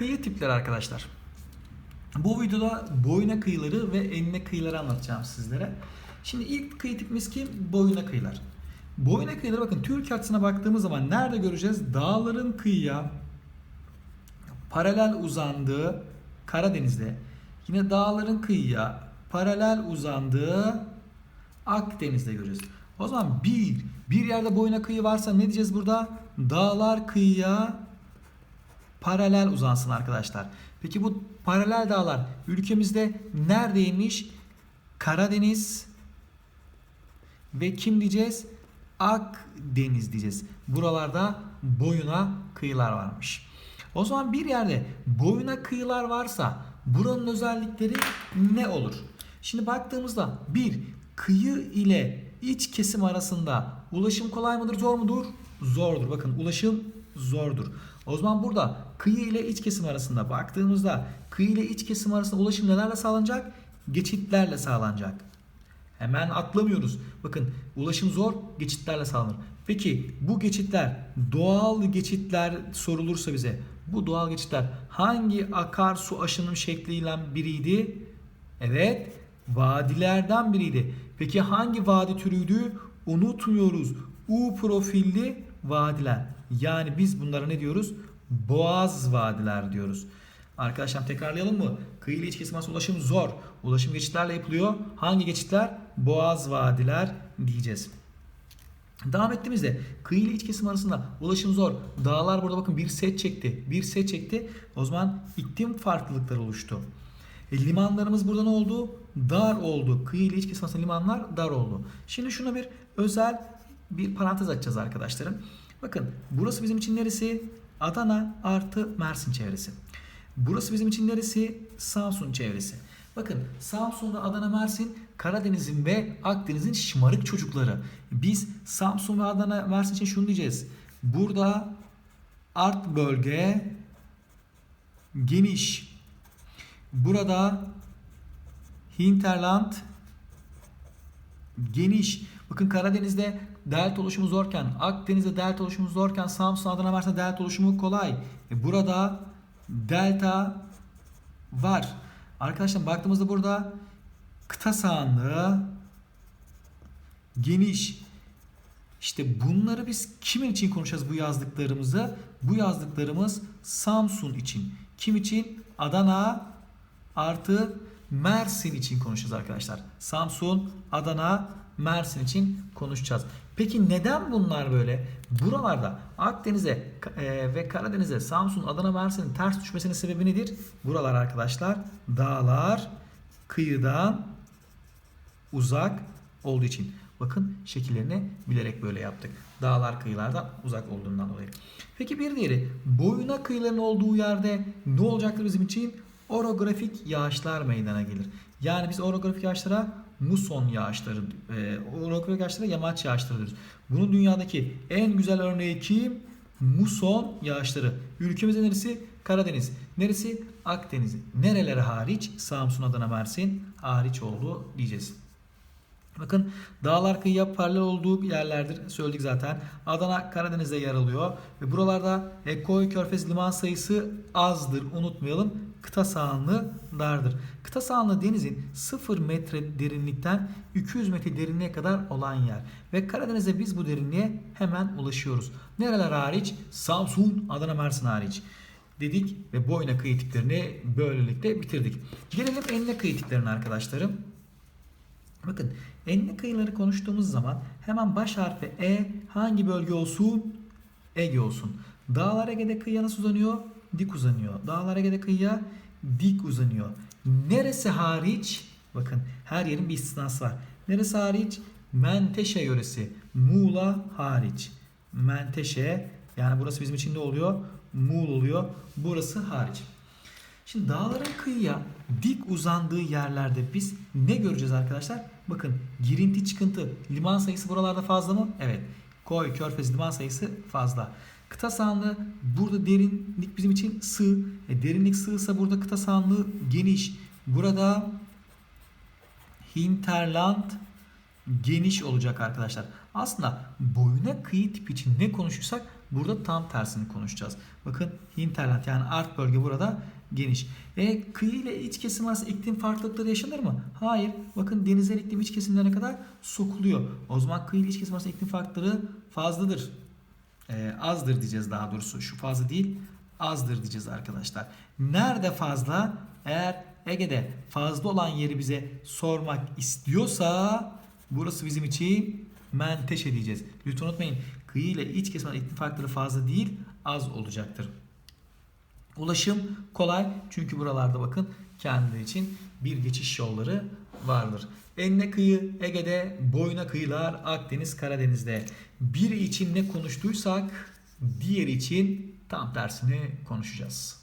Kıyı tipleri arkadaşlar. Bu videoda boyuna kıyıları ve enine kıyıları anlatacağım sizlere. Şimdi ilk kıyı tipimiz kim? Boyuna kıyılar. Boyuna kıyıları bakın Türk haritasına baktığımız zaman nerede göreceğiz? Dağların kıyıya paralel uzandığı Karadeniz'de. Yine dağların kıyıya paralel uzandığı Akdeniz'de göreceğiz. O zaman bir, bir yerde boyuna kıyı varsa ne diyeceğiz burada? Dağlar kıyıya paralel uzansın arkadaşlar. Peki bu paralel dağlar ülkemizde neredeymiş? Karadeniz ve kim diyeceğiz? Akdeniz diyeceğiz. Buralarda boyuna kıyılar varmış. O zaman bir yerde boyuna kıyılar varsa buranın özellikleri ne olur? Şimdi baktığımızda bir kıyı ile iç kesim arasında ulaşım kolay mıdır zor mudur? Zordur. Bakın ulaşım zordur. O zaman burada kıyı ile iç kesim arasında baktığımızda kıyı ile iç kesim arasında ulaşım nelerle sağlanacak? Geçitlerle sağlanacak. Hemen atlamıyoruz. Bakın ulaşım zor, geçitlerle sağlanır. Peki bu geçitler doğal geçitler sorulursa bize bu doğal geçitler hangi akarsu aşınım şekliyle biriydi? Evet, vadilerden biriydi. Peki hangi vadi türüydü? Unutmuyoruz. U profilli vadiler. Yani biz bunlara ne diyoruz? Boğaz vadiler diyoruz. Arkadaşlar tekrarlayalım mı? Kıyı ile iç kesim arasında ulaşım zor. Ulaşım geçitlerle yapılıyor. Hangi geçitler? Boğaz vadiler diyeceğiz. Devam ettiğimizde kıyı ile iç kesim arasında ulaşım zor. Dağlar burada bakın bir set çekti. Bir set çekti. O zaman iklim farklılıkları oluştu. E, limanlarımız burada ne oldu? Dar oldu. Kıyı ile iç kesim arasında limanlar dar oldu. Şimdi şuna bir özel bir parantez açacağız arkadaşlarım. Bakın burası bizim için neresi? Adana artı Mersin çevresi. Burası bizim için neresi? Samsun çevresi. Bakın Samsun ve Adana Mersin Karadeniz'in ve Akdeniz'in şımarık çocukları. Biz Samsun ve Adana Mersin için şunu diyeceğiz. Burada art bölge geniş. Burada hinterland geniş. Bakın Karadeniz'de delta oluşumu zorken, Akdeniz'de delta oluşumu zorken, Samsun, Adana, Mersin'de delta oluşumu kolay. E burada delta var. Arkadaşlar baktığımızda burada kıta sahanlığı geniş. İşte bunları biz kimin için konuşacağız bu yazdıklarımızı? Bu yazdıklarımız Samsun için. Kim için? Adana artı Mersin için konuşacağız arkadaşlar. Samsun, Adana, Mersin için konuşacağız. Peki neden bunlar böyle? Buralarda Akdeniz'e e, ve Karadeniz'e Samsun, Adana, Mersin'in ters düşmesinin sebebi nedir? Buralar arkadaşlar dağlar kıyıdan uzak olduğu için. Bakın şekillerini bilerek böyle yaptık. Dağlar kıyılardan uzak olduğundan dolayı. Peki bir diğeri boyuna kıyıların olduğu yerde ne olacaktır bizim için? Orografik yağışlar meydana gelir. Yani biz orografik yağışlara muson yağışları, e, orografik yağışlara yamaç yağışları diyoruz. Bunun dünyadaki en güzel örneği kim? Muson yağışları. Ülkemizin neresi? Karadeniz. Neresi? Akdeniz. Nereleri hariç? Samsun, Adana, Mersin hariç oldu diyeceğiz. Bakın dağlar kıyıya paralel olduğu yerlerdir. Söyledik zaten. Adana Karadeniz'de yer alıyor. Ve buralarda Ekoy Körfez liman sayısı azdır. Unutmayalım. Kıta sahanlığı dardır. Kıta sahanlığı denizin 0 metre derinlikten 200 metre derinliğe kadar olan yer. Ve Karadeniz'de biz bu derinliğe hemen ulaşıyoruz. Nereler hariç? Samsun, Adana, Mersin hariç dedik ve boyuna kıyı böylelikle bitirdik. Gelelim enine kıyı arkadaşlarım. Bakın enine kıyıları konuştuğumuz zaman hemen baş harfi E hangi bölge olsun? Ege olsun. Dağlar Ege'de kıyıya nasıl uzanıyor? Dik uzanıyor. Dağlar Ege'de kıyıya dik uzanıyor. Neresi hariç? Bakın her yerin bir istisnası var. Neresi hariç? Menteşe yöresi. Muğla hariç. Menteşe yani burası bizim için ne oluyor? Muğla oluyor. Burası hariç. Şimdi dağların kıyıya dik uzandığı yerlerde biz ne göreceğiz arkadaşlar? Bakın girinti çıkıntı liman sayısı buralarda fazla mı? Evet. Koy, körfez liman sayısı fazla. Kıta sahanlığı burada derinlik bizim için sığ. E, derinlik sığsa burada kıta sahanlığı geniş. Burada hinterland geniş olacak arkadaşlar. Aslında boyuna kıyı tipi için ne konuşursak Burada tam tersini konuşacağız. Bakın hinterland yani art bölge burada geniş. E kıyı ile iç kesim arasında iklim farklılıkları yaşanır mı? Hayır. Bakın denizler iklim iç kesimlerine kadar sokuluyor. O zaman kıyı ile iç kesim arasında iklim farklılıkları fazladır. E, azdır diyeceğiz daha doğrusu. Şu fazla değil azdır diyeceğiz arkadaşlar. Nerede fazla? Eğer Ege'de fazla olan yeri bize sormak istiyorsa burası bizim için menteşe diyeceğiz. Lütfen unutmayın kıyı ile iç kesim arasında iklim farkları fazla değil az olacaktır. Ulaşım kolay çünkü buralarda bakın kendileri için bir geçiş yolları vardır. Enine kıyı Ege'de, boyuna kıyılar Akdeniz, Karadeniz'de. Biri için ne konuştuysak diğeri için tam tersini konuşacağız.